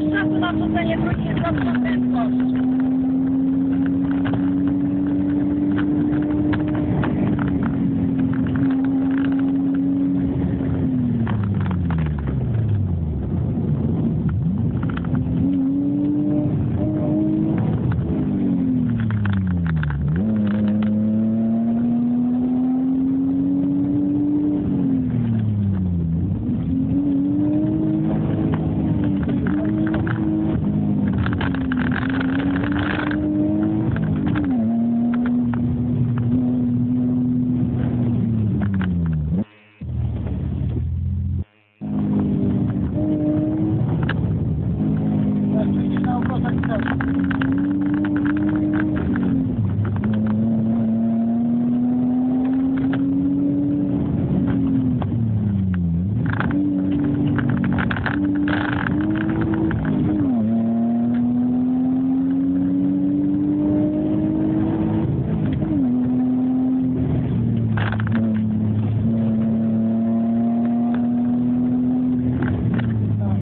masz czasu na wrzucenie drugiej z prędko. Thank you.